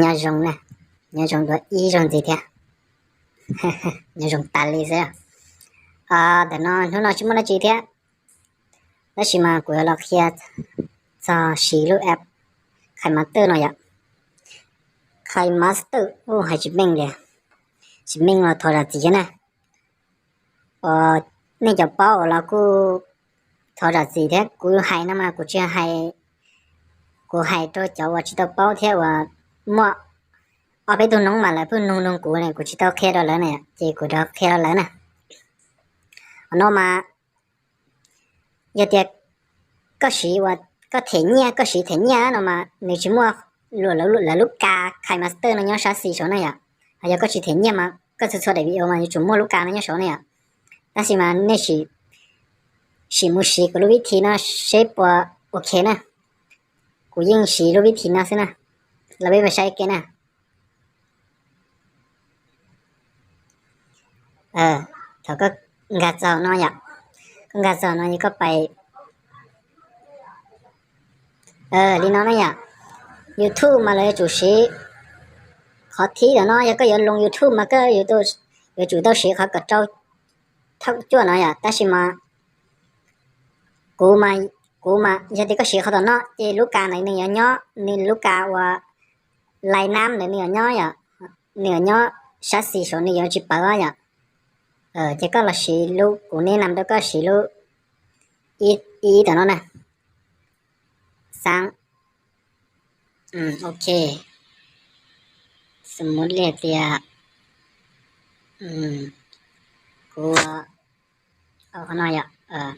nhà rồng nè nhà rồng đó y rồng gì thế nhà rồng tà lì thế à để nó nó nói chúng nó chỉ thế đó chỉ mà của nó kia à, cho xí lúc app khai mắt master nói ạ. Khai mắt master ô hay chỉ mình kìa, chỉ mình là thôi là gì nè ờ nên cho bao là cô thôi là gì thế? Cô hay nó mà cô chưa hay cô hay cho cháu và chỉ tao bao theo và mua ở bên tôi nóng mà lại phun nung nung của này của chị tao khe đó lớn này chị của đó khe đó lớn này nó mà giờ tiệt có sĩ và có thể nha có sĩ thể nha nó mà nếu chỉ mua lụa lụa lụa lúc ca khai master nó nhớ sát xì số này à hay giờ có sĩ thể nha mà có sự so để bị mà chúng mua lúc ca nó nhớ số này à ta xì mà nên sĩ sĩ mua sĩ của lúc thì nó shape ok nè của riêng sĩ lúc thì nó xem nè लबे मशाइ के ना เออเขาก็งาเจ้าน้อยอะงาเจ้าน้อยก็ไป เออลีน้อยอะ YouTube มาเลยจุชีขาทีเดี๋ยวน้อยก็ยันลง YouTube มาก็อยู่ตัวอยู่จู่ตัวสีเขาก็เจ้าทักจวนน้อยอ่แต่ชิมากูมากูมายันที่ก็ชีเขาตอนน้อยที่ลูกกาไหนเนี่ยเนาะนี่ลูกกาว่า lại nam nữa nửa nhỏ ya nửa nhỏ sát xì số nửa chỉ bảo ya ờ chỉ có là sự lúc cố nên làm đó có sự lúc ít ít đó nó nè sáng ừ ok สมมติเรียกเตียอืม của ở con này ạ ờ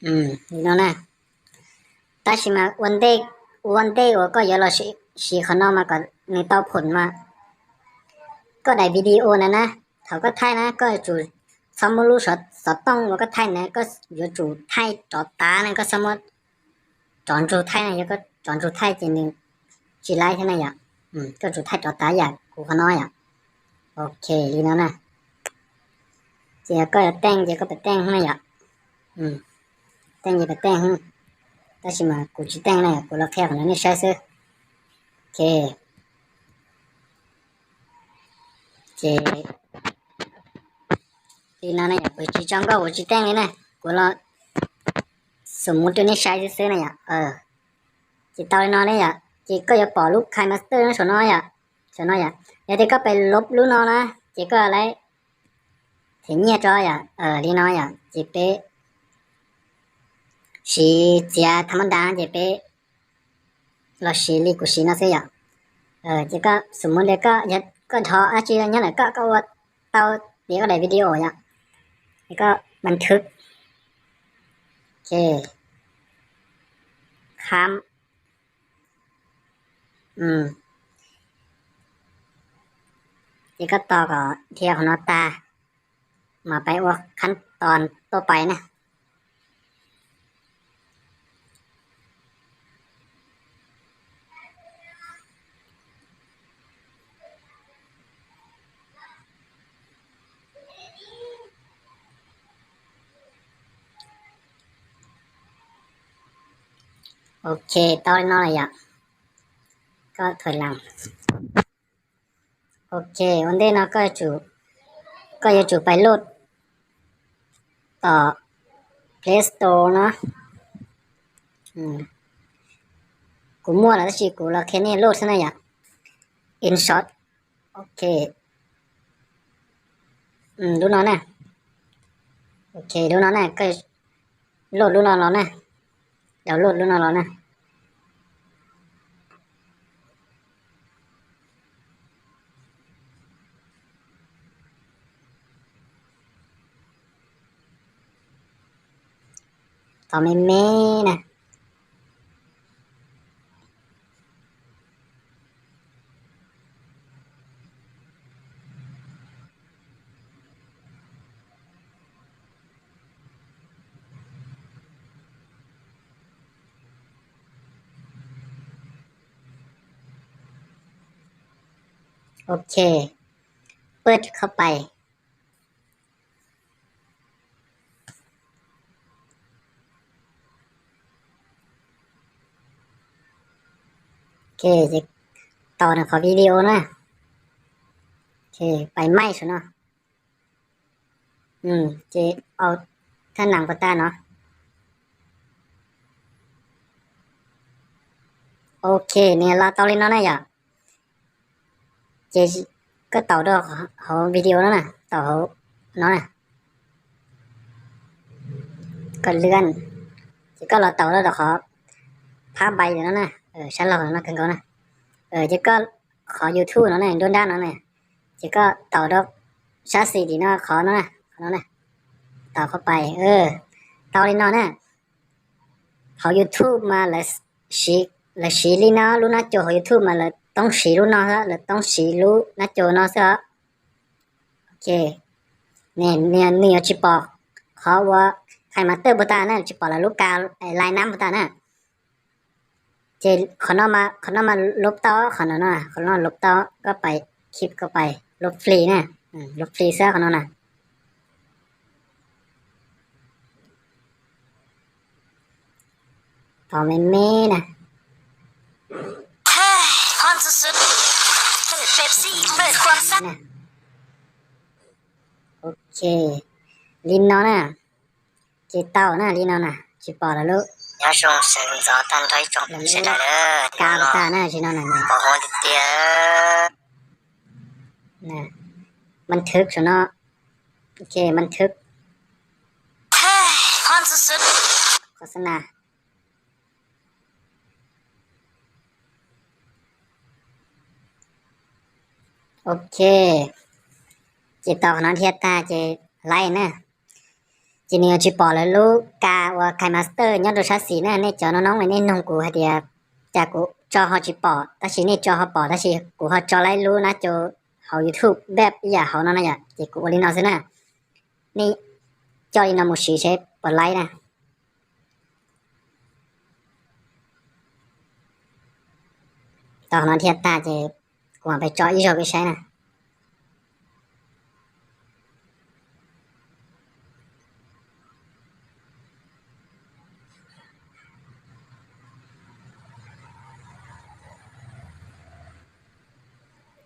ừ nó nè 다시마 원데이 원데이 워거 여러 시 시커너마 거 네따 폰마 có đại video này nè thảo có thay nè có chủ xong một lúc sợ sợ tông và có thay nè có giờ chủ thay trọ tá nè có xong một chọn chủ thay này có chọn chủ thay chỉ nên chỉ lại thế này ạ ừ có chủ thay trọ tá ạ cụ có nói ạ ok đi nó nè chỉ có là tên chỉ có phải tên không ạ ừ tên gì phải tên không ta chỉ mà cụ chỉ tên này cụ là khéo nó nên sai sơ ok chị đi nó này cụ chỉ trong có cụ chỉ tên này nè cụ là sum một cái này sai sơ này à ờ chị tao nó đấy à chị có bỏ lúc khai master nó số nó à số nó à เดี๋ยวก็ไปลบรู้นอนะจีก็อะไร ถึงเนี่ยจอยอะเออลีน้อยอะจีเปสีเจียธรรมดาจีเปเราสีลีกุสีนะเสียเออจีก็สมมติเลยก็ยัดก็ทออาจีเนี่ยก็ก็ว่าเตาเดี๋ยวก็ได้วิดีโออะแล้วก็บันทึกโอเคคำอืม thì có to có theo của nó ta mà phải qua ขั้นตอนต่อไปนะ โอเคต่อหน่อยอะก็ถอยหลัง ok vấn đề nó có chủ có chủ phải load ở Play Store nó ừ. cũng mua là chỉ cũng là cái này load thế này à InShot ok ừ đúng nó nè ok đúng nó nè cái load đúng nó nó nè đảo load đúng nó nó nè ต่อไโอเค เปิดเข้าไป โอเคจะต่อนะขอวิดีโอนะโอเค ไปไม้สุดเนาะอืมเจเอาท่านหนังปตาเนาะโอเคเนี่ยเราต่อเลยเนาะนะอย่าเจก็ต่อด้วยเขาวิดีโอแล้วนเนาะนะอย่า พใบเดี๋ยวนั้นนะเออฉันรอแล้วนะกันก่อนนะเออเจ๊ก็ขอ YouTube เนาะเนี่ยด้านด้านเนาะเนี่ยเจ๊ก็ต่อดอกชาสีดีเนาะขอเนาะนะขอเนาะนะต่อเข้าไปเออต่อเลยเนาะนี่ยขอ YouTube มาเลยสีเลยสีลีเนาะรู้นะโจขอ YouTube มาเลย ต้องสีรู้เนาะฮะเลยต้องสีรู้นะโจนาะซะโอเคเนี่ยเนี่ยเนี่ยจิปอกขอว่าใครมาเตอร์บุตานี่ยจิปอกแล้วลูกกาไอลายน้ำบุตานี่ยเจขอนอมาขอนอมาลบเต้าขอนอน่ะขอนอลบเต้าก็ไปคลิปก็ไป ลบฟรีนะอืมลบฟรีเสื้อขอนอน่ะพอไม่เม่นะ สุดเปิดเป๊ซี่เปิดความซ่าโอเคลินนอนน่ะจีเต้าน่ะลินนอนน่ะจีปอละลูกยาชงเสียจอตันไทยจงเสียดาเลยอกามตาน่ะจีนอนน่ะบอกว่าเตี้ยน่ะมันทึกชัวเนะโอเคมันทึกเฮ้ยพอนสุดโฆษณา ว่าไคมาสเตอร์ยอดดูชัดสีนะเนี่ยจอน้องๆไว้นี่นงกูเดียจากกูจอฮอจีปอแต่ชีนี่จอฮอปอแต่ชีกูฮอจอไล่รู้นะจอเขา YouTube แบบอย่าเขานั่นนะอย่าเจกูวันนี้นอนซินะนี่จออินามุชีใช้ปอไล่นะตอนนั้นเทียตาจ ว่าไปเจาะยี่ชอไปใช้นะ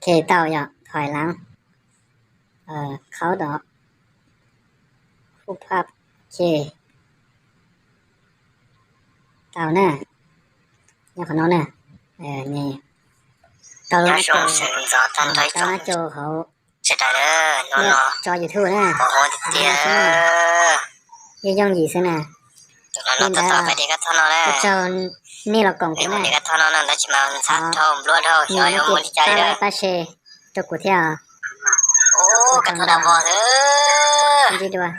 เคเต้าอย่าถอยหลัง เอ่อเขาดอกผู้ภาพเคเต้าหน้าเนี่ยขอน้องเนี่ยเออนี่ รุณาโจกรุณาโจเขาเสียดายเด้อนออยู่ทู่นะโอ้โหเดียวย่ย่องหยีะนะเราต่อไปดีก็ท่านเราแล้วเจ้านี่เรากล่องกันนะดีก็ท่านเรานั่นแล้ชิมันสัตทอมรัวทอมยอยมูลิใจเด้ตาเชตัวกูเที่ยวโอ้กันทดาบอเออดีด้วย